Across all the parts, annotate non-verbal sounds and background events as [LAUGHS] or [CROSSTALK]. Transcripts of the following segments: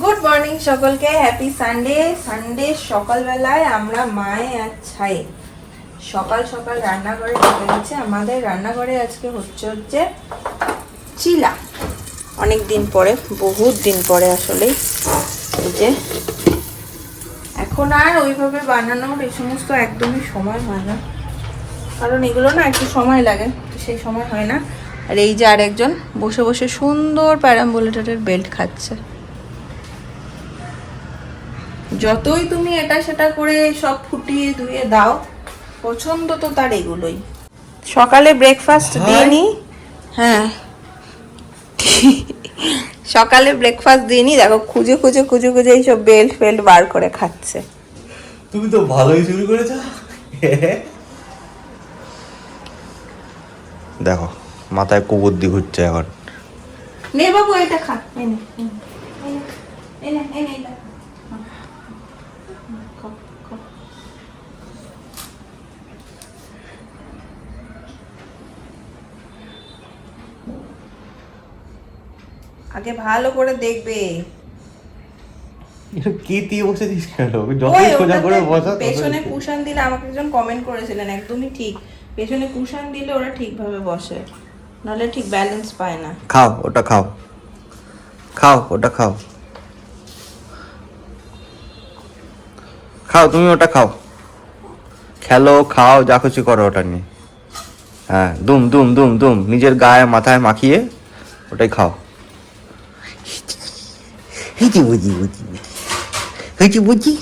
Good morning সকলকে happy Sunday Sunday সকালবেলায় আমরা মায়ে আর ছাই। সকাল সকাল রান্নাঘরে ঢুকে গেছে। আমাদের রান্নাঘরে আজকে হচ্ছে হচ্ছে চিলা। অনেক দিন পরে, বহুত দিন পরে আসলে। এই যে এখন আর ওইভাবে বানানোর এই সমস্ত একদমই সময় হয় না। কারণ এগুলো না একটু সময় লাগে সেই সময় হয় না। আর এই যে আরেকজন বসে বসে সুন্দর প্যারাম্বুলেটারের বেল্ট খাচ্ছে। যতই তুমি এটা সেটা করে সব ফুটিয়ে ধুয়ে দাও পছন্দ তো তার এগুলোই। সকালে ব্রেকফাস্ট দিইনি। হ্যাঁ। সকালে ব্রেকফাস্ট দিইনি দেখো খুঁজে খুঁজে খুঁজে খুঁজে এইসব বেল্ট ফেল্ট বার করে খাচ্ছে। তুমি তো ভালোই শুরু করেছ। দেখো মাথায় কুবুদ্ধি ঘুরছে এখন। নে বাবু এটা খা। এই নে, এই নে, এই নে, এই নে, এই নে, এটা। আগে ভালো করে দেখবে। কি দিয়ে বসেছিস কেন? যতই সোজা করে বসা পেছনে কুশন দিলে আমাকে একজন কমেন্ট করেছিলেন একদমই ঠিক। পেছনে কুশন দিলে ওরা ঠিকভাবে বসে নাহলে ঠিক ব্যালেন্স পায় না। খাও ওটা খাও। খাও ওটা খাও। খাও তুমি ওটা খাও। খেলো খাও যা খুশি করো ওটা নিয়ে। হ্যাঁ দুম দুম দুম দুম নিজের গায়ে মাথায় মাখিয়ে ওটাই খাও। হিচি বুঝি বুঝি হিচি বুঝি?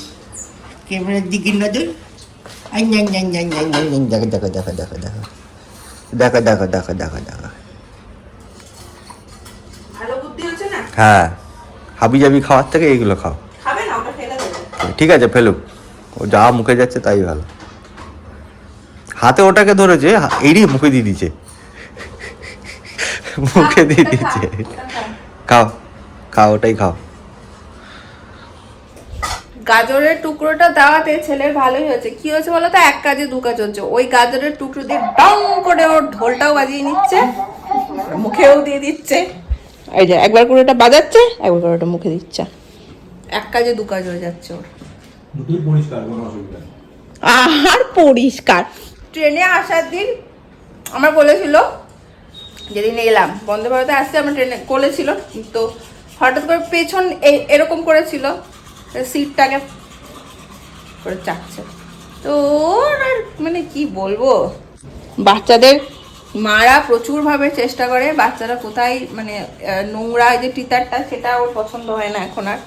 ক্যামেরার দিকে নজর। দেখো দেখো দেখো দেখো দেখো। দেখো দেখো দেখো দেখো দেখো। হ্যাঁ। হাবি জাবি খাওয়ার থেকে এইগুলো খাও। খাবে না ওটা ফেলে দেবে। ঠিক আছে ফেলুক। ও যা মুখে যাচ্ছে তাই ভালো। হাতে ওটাকে ধরেছে এরই মুখে দিয়ে দিচ্ছে মুখে দিয়ে দিচ্ছে খাও খাও ওটাই খাও। গাজরের টুকরোটা দেওয়াতে ছেলের ভালোই হয়েছে। কি হয়েছে বলো তো এক কাজে দু কাজ হচ্ছে। ওই গাজরের টুকরো দিয়ে ডং করে ওর ঢোলটাও বাজিয়ে নিচ্ছে মুখেও দিয়ে দিচ্ছে। এই যে একবার করে ওটা বাজাচ্ছে একবার করে ওটা মুখে দিচ্ছে। এক কাজে দু কাজ হয়ে যাচ্ছে ওর। দুটোই পরিষ্কার কোনো অসুবিধা নেই। আর পরিষ্কার। ট্রেনে আসার দিন আমার বলেছিল যেদিন এলাম বন্দে ভারতে আসতে আমার ট্রেনে কোলেছিল তো হঠাৎ করে পেছন এ- এরকম করেছিল। সিটটাকে করে চাচ্ছে তো ওর আর মানে কি বলব? বাচ্চাদের মারা প্রচুরভাবে চেষ্টা করে। বাচ্চারা কোথায় মানে নোংরা যে টিতারটা সেটা ওর পছন্দ হয় না এখন আর।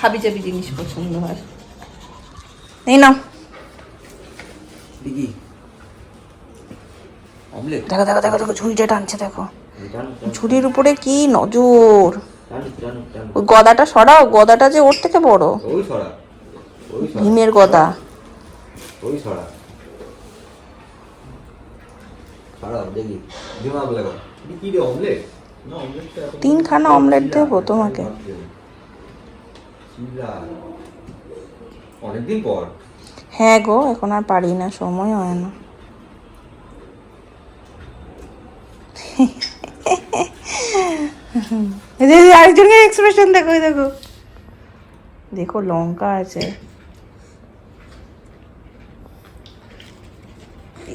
হাবি জাবি জিনিস পছন্দ হয়। এই না দেখো দেখো দেখো দেখো ঝুড়িটা টানছে দেখো। ঝুড়ির উপরে কি নজর? ওই গদাটা সরাও গদাটা যে ওর থেকে বড়। ওই ওই ভীমের গদা। ওই ছড়া ছড়া দেখি। দিমাগ লাগা কি রে অমলেট না অমলেটটা তিনখানা অমলেট দেবো তোমাকে। অনেকদিন পর। হ্যাঁ গো এখন আর পারি না সময় হয় না। যে, [LAUGHS] আরেকজনের এক্সপ্রেশন দেখো দেখো। দেখো, লঙ্কা আছে।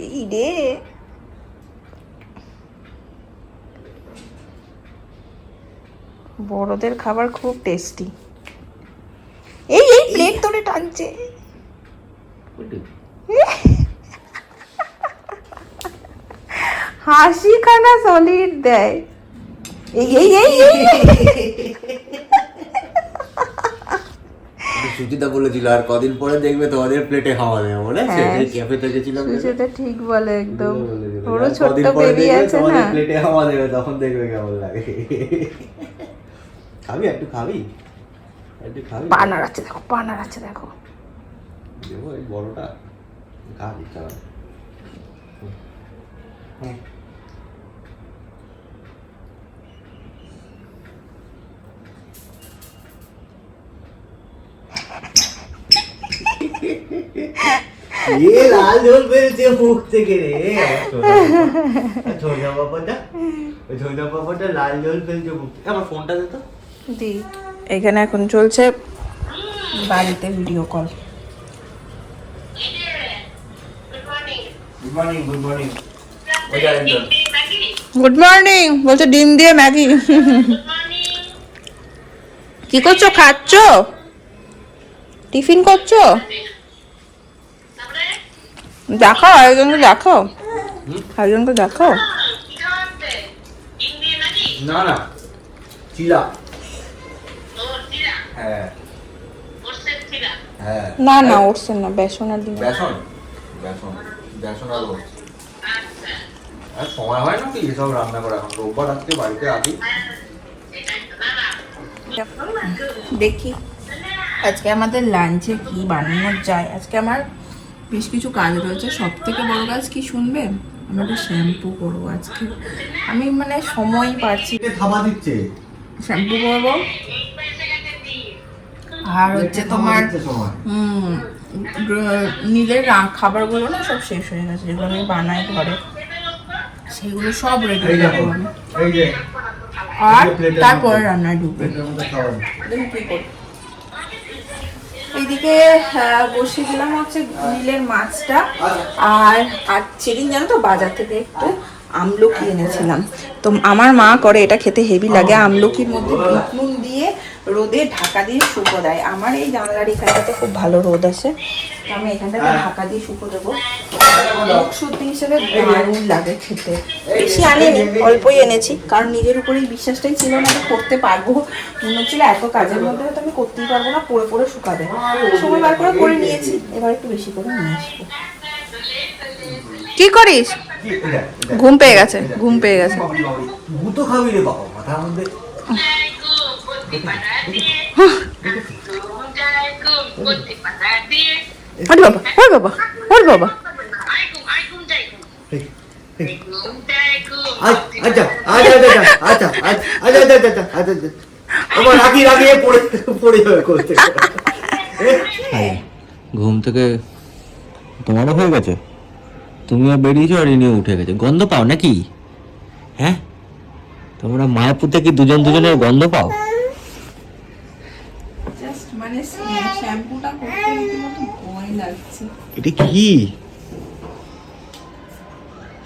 এই রে। বড়দের খাবার খুব টেস্টি এই এই প্লেট ধরে টানছে। হাসি খানা সলিড দেয়। এই এই এই সুচিতা বলেছিল আর কদিন পরে দেখবে তোমাদের প্লেটে খাওয়া দেবে। আছে হ্যাঁ। সেই ক্যাফেতে গেছিলাম সেটা ঠিক বলে একদম। ওরও পরে বেবি আছে না? প্লেটে খাওয়া দেবে তখন দেখবে কেমন লাগে। খাবি একটু খাবি? একটু খাবি? পা নাড়াচ্ছে দেখো পা নাড়াচ্ছে দেখো। দেবো এই বড়টা। খাবি চল লাল ঝোল বেরোচ্ছে মুখ থেকে রে। ছোটা বাবাটা ওই বাবাটা লাল ঝোল ফেলছে মুখ থেকে। আমার ফোনটা দে তো। দি। এখানে এখন চলছে বাড়িতে video call good morning good morning morning বলছে ডিম দিয়ে ম্যাগি। কি করছ খাচ্ছ? টিফিন করছ? দেখাও আরেকজনকে দেখাও। আরেকজনকে দেখাও। না না। চিলা হ্যাঁ। হ্যাঁ। না না উঠছে না বেসন আর ডিম বেসন? বেসন। বেসন আর ওটস। আর সময় হয় না কি এসব রান্না করা? এখন রোববার আজকে বাড়িতে আছি। দেখি। আজকে আমাদের লাঞ্চে কি বানানো যায়? আজকে আমার বেশ কিছু কাজ রয়েছে। সব থেকে বড় কাজ কি শুনবে আমি একটা শ্যাম্পু করব আজকে। আমি মানে সময় পাচ্ছি থামা দিচ্ছে? শ্যাম্পু করব। আর হচ্ছে তোমার হুম নিজের খাবারগুলো না সব শেষ হয়ে গেছে যেগুলো আমি বানাই ঘরে সেগুলো সব রেডি দেখো আমি। আর তারপরে রান্নায় ঢুকবে। প্লেটের মধ্যে খাওয়ান কি করি। এইদিকে বসে বসিয়ে দিলাম হচ্ছে গ্রিলের মাছটা। আর আর সেদিন জানো তো বাজার থেকে একটু আমলকি এনেছিলাম। তো আমার মা করে এটা খেতে হেভি লাগে। আমলকির মধ্যে নুন দিয়ে রোদে ঢাকা দিয়ে শুকো দেয়। আমার এই জানলার এখানটাতে খুব ভালো রোদ আছে আমি এখানটাতে ঢাকা দিয়ে শুকো দেবো। মুখ শুদ্ধি হিসেবে দারুণ লাগে খেতে। বেশি আনিনি অল্পই এনেছি। কারণ নিজের উপরেই বিশ্বাসটাই ছিল না যে করতে পারব। মনে হচ্ছিল এত কাজের মধ্যে হয়তো আমি করতেই পারব না পরে পরে শুকাবে। সময় বার করে করে নিয়েছি। এবার একটু বেশি করে নিয়ে আসব। কি করিস? ঘুম পেয়ে গেছে ঘুম পেয়ে গেছে। খাবি রে বাবা মাথার মধ্যে। ঘুম থেকে তোমারও হয়ে গেছে? তুমিও বেরিয়েছো আর ইনিও উঠে গেছে। গন্ধ পাও নাকি? হ্যাঁ? তোমরা মায়াপুর থেকে দুজন দুজনের গন্ধ পাও? শ্যাম্পুটা করতে রীতিমতো ভয় লাগছে এটা কি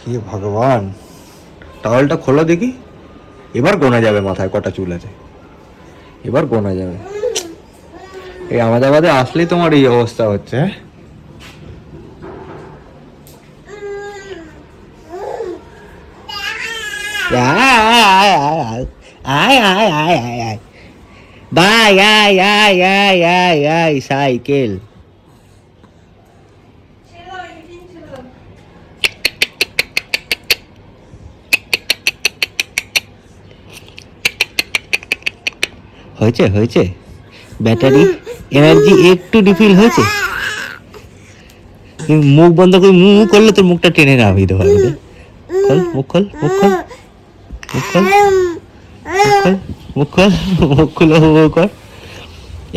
হে ভগবান টাওয়ালটা খোলা দেখি এবার গোনা যাবে মাথায় কটা চুল আছে এবার গোনা যাবে এই আমাদাবাদে আসলেই তোমার এই অবস্থা হচ্ছে হ্যাঁ আয় আয় আয় আয় আয় আয় বাই আয় আয় আয় আয় আয় সাইকেল। হয়েছে হয়েছে? ব্যাটারি এনার্জি একটু রিফিল হয়েছে? মুখ বন্ধ করে মু করলে তোর মুখটা টেনে নামিয়ে দেবো আমি রে। খোল, মুখ খোল মুখ খোল মুখ খোল। মুখ খোল মুখ খুলে কর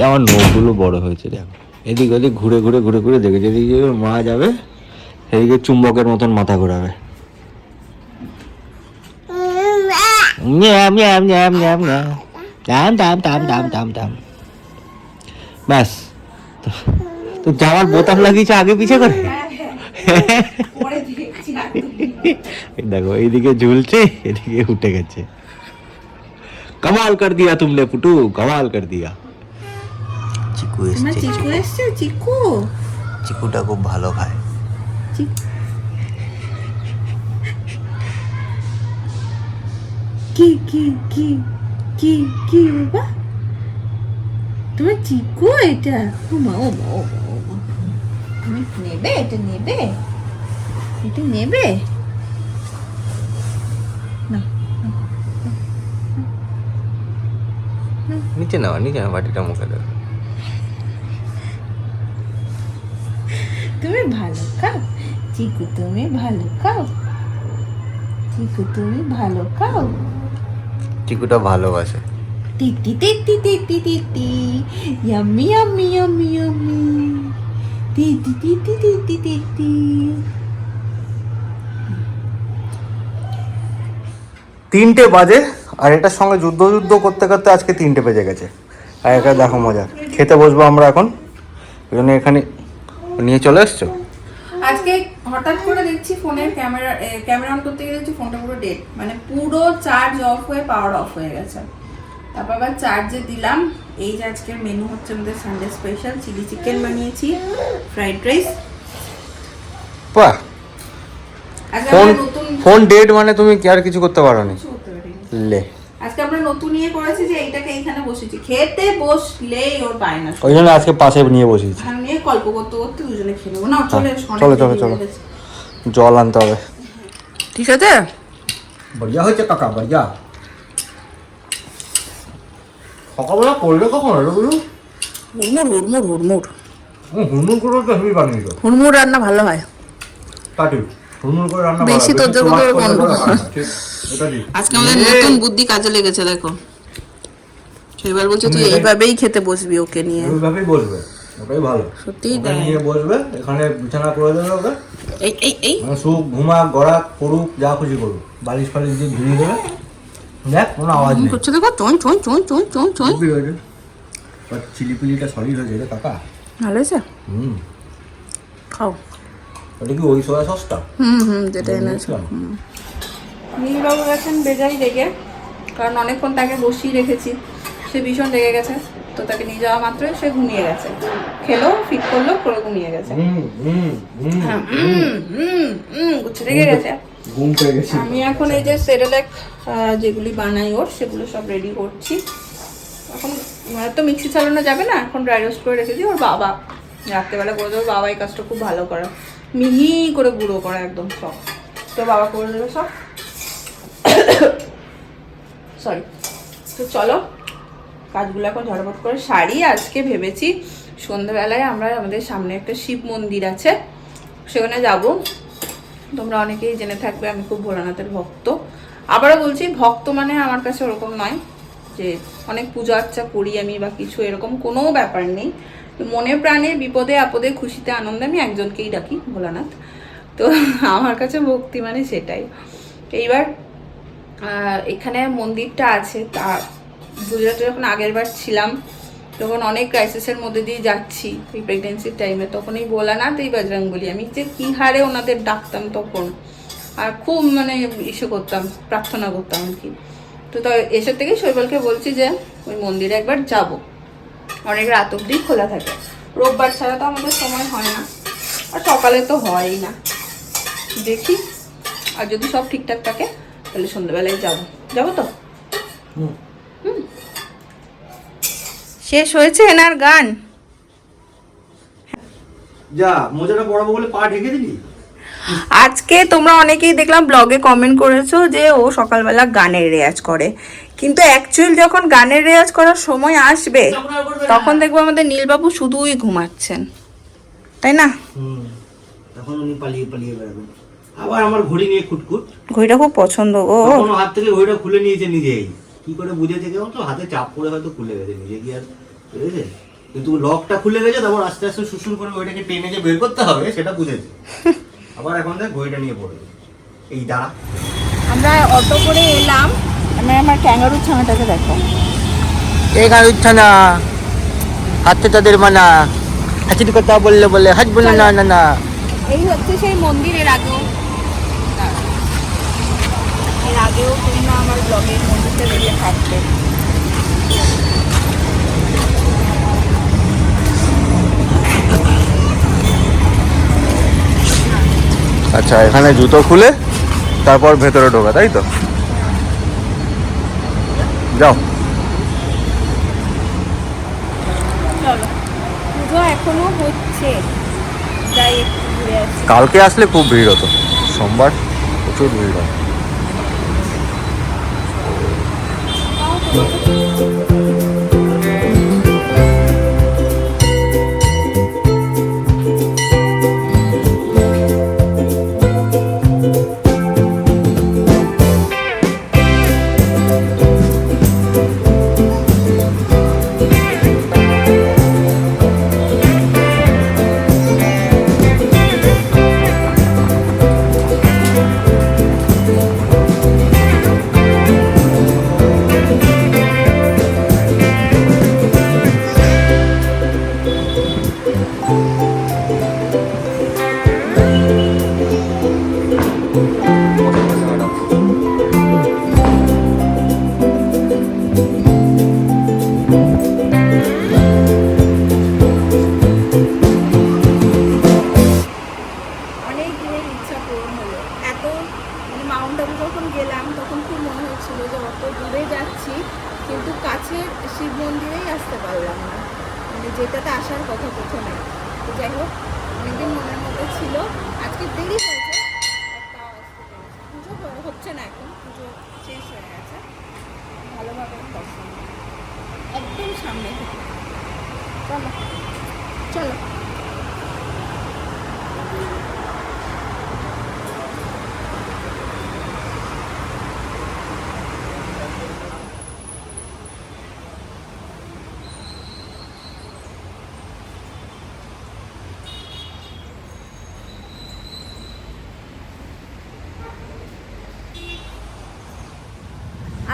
আমার নখগুলো বড় হয়েছে দেখ। এদিক ওদিক ঘুরে ঘুরে ঘুরে ঘুরে দেখে যেদিকে মা যাবে সেদিকে চুম্বকের মতন মাথা ঘোরাবে। ব্যাস। তো- জামার বোতাম লাগিয়েছে আগে পিছে করে? না এই দেখো এইদিকে ঝুলছে এদিকে উঠে গেছে। কমাল কর দিয়া তুমনে পুটু কমাল কর দিয়া চিকু আমার চিকু এসছে চিকু চিকুটা খুব ভালো খায় কি কি কি কি কি বাবা তোমার চিকু এটা ও মা ও মা ও মা ও মা তুমি নেবে এটা নেবে এটা নেবে নিচে নেওয়া নিচে নেওয়া বাটিটা মুখে তুমি ভালো খাও চিকু তুমি ভালো খাও চিকু তুমি ভালো খাও চিকুটা ভালোবাসে টিটি টিটি টিটি টিটি ইয়ামি ইয়ামি ইয়ামি ইয়ামি টিটি টিটি টিটি টিটি তিনটে বাজে আর এটার সঙ্গে যুদ্ধ যুদ্ধ করতে করতে আজকে তিনটে বেজে গেছে। আর একা দেখো মজা। খেতে বসবো আমরা এখন। ওই জন্য এখানে নিয়ে চলে এসছো? আজকে হঠাৎ করে দেখছি ফোনের ক্যামেরা ক্যামেরা অন করতে গিয়ে দেখছি ফোনটা পুরো ডেড মানে পুরো চার্জ অফ হয়ে পাওয়ার অফ হয়ে গেছে। তারপর আবার চার্জে দিলাম। এই যে আজকের মেনু হচ্ছে আমাদের সানডে স্পেশাল চিলি চিকেন বানিয়েছি ফ্রাইড রাইস বাহ। ফোন ফোন ডেট মানে তুমি কি আর কিছু করতে পারো নি লে। আজকে আমরা নতুন ইয়ে করেছি যে এইটাকে এইখানে বসেছি খেতে বসলেই ওর পায় না। ওই জন্য আজকে পাশে নিয়ে বসেছি এখানে নিয়ে গল্প করতে করতে দুজনে খেয়ে নেব। না চলে এসো, চলো, চলো, চলো। জল আনতে হবে। ঠিক আছে? বড়িয়া হয়েছে কাকা বড়িয়া। সকালবেলা করলে কখন এলো বলুন? হুড়মুড় হুড়মুড় হুড়মুড়। হুড়মুড় করে তো হেভি বানিয়েছো হুড়মুড় রান্না ভালো হয়। তা ঠিক করে রান্না বেশি তোর জন্য করে বন্ধ আজকে আমাদের নতুন বুদ্ধি কাজে লেগেছে দেখো। সেবার বলছে তুই এইভাবেই খেতে বসবি ওকে নিয়ে। ওইভাবেই বসবে ওটাই ভালো। সত্যিই নিয়ে বসবে এখানে বিছানা করে দেবে ওকে। এই এই এই। মানে সুখ গড়াক পড়ুক যা খুশি করুক। বালিশ ফালিশ দিয়ে ঘুরিয়ে দেবে। দেখ কোনো আওয়াজ নেই। করছে দেখো চন চন চন চন চন চন চিলি পিলিটা সলিড হয়েছে রে কাকা। ভালো হয়েছে? হুম। খাও। ওটা কি ওই সোয়া সসটা হুম হুম যেটা এনেছো বুঝলাম। নীলবাবু গেছেন বেজাই রেগে কারণ অনেকক্ষণ তাকে বসিয়ে রেখেছি। সে ভীষণ রেগে গেছে তো তাকে নিয়ে যাওয়া মাত্রই সে ঘুমিয়ে গেছে। খেলো ফিট করল করে ঘুমিয়ে গেছে। হ্যাঁ, গুছে রেগে গেছে। আমি এখন এই যে সেরেলেক যেগুলি বানাই ওর সেগুলো সব রেডি করছি। এখন আহ, তো মিক্সি চালানো যাবে না এখন ড্রাই রোস্ট করে রেখেছি ওর বাবা রাত্রেবেলা করে দেবে বাবা এই কাজটা খুব ভালো করে। মিহি করে গুঁড়ো করা একদম সব। তো বাবা করে দেবে সব? সরি তো চলো, কাজগুলো এখন ঝটপট করে সারি। আজকে ভেবেছি সন্ধ্যাবেলায় আমরা আমাদের সামনে একটা শিব মন্দির আছে, সেখানে যাব। তোমরা অনেকেই জেনে থাকবে, আমি খুব ভোলানাথের ভক্ত। আবারও বলছি, ভক্ত মানে আমার কাছে ওরকম নয় যে অনেক পূজা আর্চা করি আমি বা কিছু, এরকম কোনো ব্যাপার নেই। মনে প্রাণে, বিপদে, আপদে, খুশিতে, আনন্দে আমি একজনকেই ডাকি ভোলানাথ। তো আমার কাছে ভক্তি মানে সেটাই। এইবার এখানে মন্দিরটা আছে, তা গুজরাটে যখন আগের বার ছিলাম, তখন অনেক ক্রাইসিসের মধ্যে দিয়ে যাচ্ছি, এই প্রেগনেন্সির টাইমে তখন এই ভোলানাথ, এই বজরং বলি আমি যে কী হারে ওনাদের ডাকতাম তখন, আর খুব মানে ইসে করতাম, প্রার্থনা করতাম আর কি। তো তো এসে থেকে শৈবালকে বলছি যে, ওই মন্দিরে একবার যাব। অনেক রাত অবধি খোলা থাকে। রোববার ছাড়া তো আমাদের সময় হয় না। আর সকালে তো হয়ই না। দেখি। আর যদি সব ঠিকঠাক থাকে তাহলে সন্ধ্যাবেলায় যাব। যাব তো? হুম। হুম। শেষ হয়েছে এনার গান? যা মোজাটা পড়াবো বলে পা ঢেকে দিলি? আজকে তোমরা অনেকেই দেখলাম ব্লগে কমেন্ট করেছ যে ও সকালবেলা গানের রেয়াজ করে। কিন্তু অ্যাকচুয়াল যখন গানের রেওয়াজ করার সময় আসবে তখন দেখব আমাদের নীলবাবু শুধুই ঘুমাচ্ছেন। তাই না? হুম তখন উনি পালিয়ে পালিয়ে বেড়াবেন। আবার আমার ঘড়ি নিয়ে খুটখুট। ঘড়িটা খুব পছন্দ কোনো হাত থেকে ঘড়িটা খুলে নিয়েছে নিজেই। কি করে বুঝেছে কেমন তো? হাতে চাপ পড়ে হয়তো খুলে গেছে নিজে কি আর বুঝেছে? কিন্তু লকটা খুলে গেছে তারপর আস্তে আস্তে সুসুর করে ওইটাকে টেনে যে বের করতে হবে সেটা বুঝেছে। [LAUGHS] আবার এখন দেখ ঘড়িটা নিয়ে পড়বে এই দাঁড়া। আমরা অটো করে এলাম। আমি আমার ক্যাঙ্গারু ছানাটাকে দেখো। এই গান উঠছে না হাতে তাদের মানা কথা বললে বলে হাত বললে না না না। এই হচ্ছে সেই মন্দিরের আগেও। এর আগেও তোমরা আমার ব্লগে মন্দিরটা বেরিয়ে থাকবে। আচ্ছা এখানে জুতো খুলে তারপর ভেতরে ঢোকা তাই তো? যাও। চলো। পুজো এখনও হচ্ছে। যাই একটু ঘুরে আসি। কালকে আসলে খুব ভিড় হতো। সোমবার প্রচুর ভিড় হয়।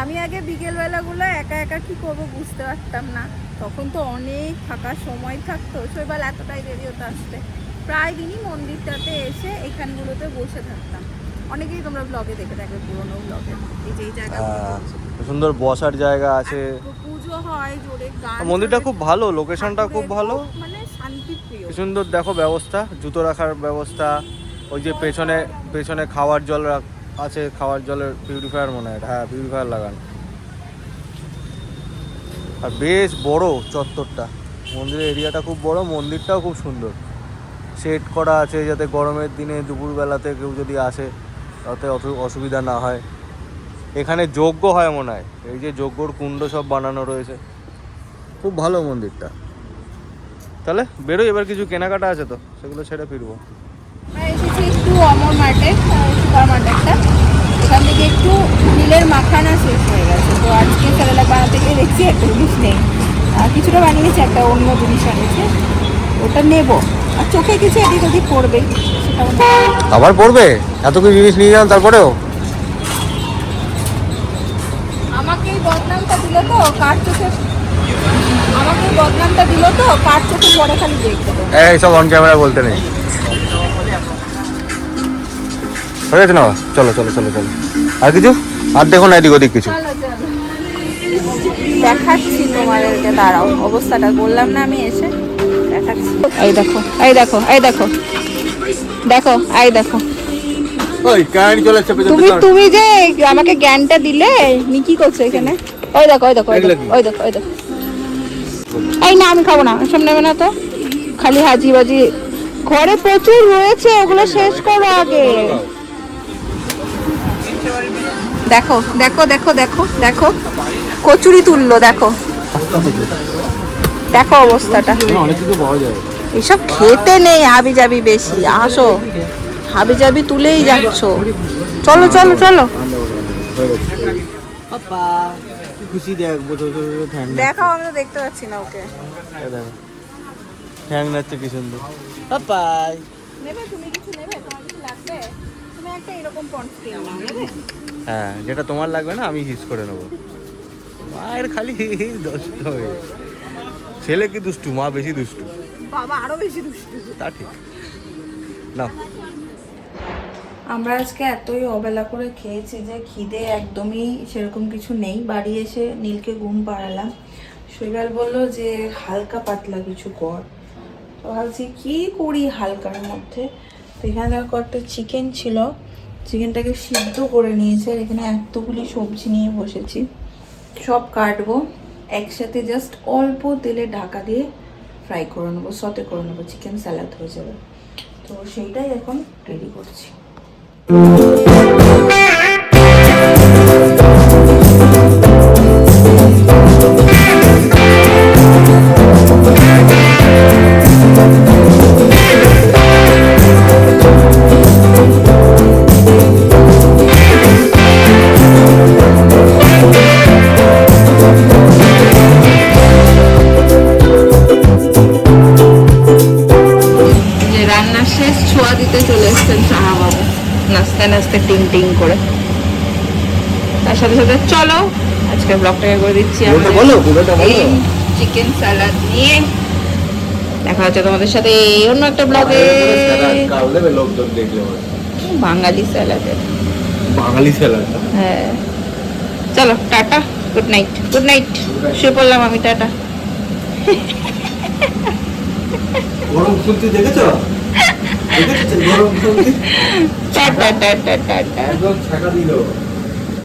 আমি আগে বিকেলবেলাগুলো একা একা কি করব বুঝতে পারতাম না। তখন তো অনেক ফাঁকা সময় থাকতো শৈবাল এতটাই দেরি হতো আসতে। প্রায় দিনই মন্দিরটাতে এসে এখানগুলোতে বসে থাকতাম। অনেকেই তোমরা ব্লগে দেখে থাকবে পুরোনো ব্লগে এই যে এই জায়গা সুন্দর বসার জায়গা আছে। পুজো হয় জোরে গান মন্দিরটা খুব ভালো লোকেশনটা খুব ভালো। মানে শান্তিপ্রিয়। সুন্দর দেখো ব্যবস্থা জুতো রাখার ব্যবস্থা ওই যে পেছনে পেছনে খাওয়ার জল রাখ- আছে খাওয়ার জলের পিউরিফায়ার মনে হয় হ্যাঁ পিউরিফায়ার লাগানো। আর বেশ বড় চত্বরটা। মন্দিরের এরিয়াটা খুব বড়, মন্দিরটাও খুব সুন্দর। সেট করা আছে যাতে গরমের দিনে দুপুরবেলাতে কেউ যদি আসে, তাতে অত অসুবিধা না হয়। এখানে যজ্ঞ হয় মনে হয়। এই যে যজ্ঞর কুণ্ড সব বানানো রয়েছে। খুব ভালো মন্দিরটা। তাহলে বেরোই, এবার কিছু কেনাকাটা আছে তো, সেগুলো ছেড়ে ফিরবো। এসেছি একটু অমর মার্কেট সুপার মার্কেটটা এখান থেকে একটু নীলের মাখানা শেষ হয়ে গেছে। তো আজকে ছেলেলা বানাতে গিয়ে দেখছি একটা জিনিস নেই। আর কিছুটা বানিয়েছি একটা অন্য জিনিস আনিয়েছে। ওটা নেব। আর চোখে কিছু এদিক ওদিক পড়বে। আবার পড়বে? এত কিছু জিনিস নিয়ে যান তারপরেও। আমাকে এই বদনামটা দিল তো কার চোখে আমাকে এই বদনামটা দিল তো কার চোখে পরে খালি দেখতে এই সব অন ক্যামেরা বলতে নেই। হয়ে গেছে না? চলো চলো চলো চলো। আর কিছু? আর দেখো না এদিক ওদিক কিছু। দেখাচ্ছি তোমাদেরকে দাঁড়াও অবস্থাটা বললাম না আমি এসে। দেখাচ্ছি। এই দেখো এই দেখো এই এই তুমি তুমি যে আমাকে জ্ঞানটা দিলে নি কি করছ এখানে? ওই দেখো ওই দেখো ওই দেখো ওই দেখো ওই দেখো। এই না আমি খাব না সব নেবে না তো। খালি হাজি বাজি। ঘরে প্রচুর রয়েছে ওগুলো শেষ করো আগে। দেখো দেখো দেখো দেখো দেখো। কচুরি তুললো দেখো। দেখো অবস্থাটা। এসব খেতে নেই হাবি যাবি বেশি আসো। হাবি যাবি তুলেই যাচ্ছ। চলো চলো চলো। খুশি দেখ বোঝো ঠ্যাং দেখাও আমি দেখতে পাচ্ছি না ওকে। নাচছে কি সুন্দর। পাপাই। নেবে তুমি কিছু নেবে? তোমার কিছু লাগবে? তুমি একটা এরকম পন্স কিনে নেবে হ্যাঁ যেটা তোমার লাগবে না আমি হিস করে নেব। মায়ের খালি দুষ্ট হয়ে ছেলে কি দুষ্টু মা বেশি দুষ্টু? বাবা আরও বেশি দুষ্টু। তা ঠিক। না আমরা আজকে এতই অবেলা করে খেয়েছি যে খিদে একদমই সেরকম কিছু নেই। বাড়ি এসে নীলকে ঘুম পাড়ালাম। শৈবাল বলল যে হালকা পাতলা কিছু কর। তো ভাবছি কি করি হালকার মধ্যে? এখানে দেখো একটা চিকেন ছিল। চিকেনটাকে সিদ্ধ করে নিয়েছে আর এখানে এতগুলি সবজি নিয়ে বসেছি। সব কাটবো। একসাথে জাস্ট অল্প তেলে ঢাকা দিয়ে ফ্রাই করে নেব সতে করে নেব। চিকেন স্যালাড হয়ে যাবে। তো সেইটাই এখন রেডি করছি। সাহা বাবু। নাচতে নাচতে টিং টিং করে। তার সাথে সাথে চলো আজকে ব্লগটাকে করে দিচ্ছি। চিকেন স্যালাড নিয়ে দেখা হচ্ছে তোমাদের সাথে অন্য একটা ব্লগে। বাঙালি বাঙালি স্যালাড হ্যাঁ। চলো tata good night good night. শুয়ে পড়লাম আমি টাটা। গরম খুলতে দেখেছ? Tata tata tata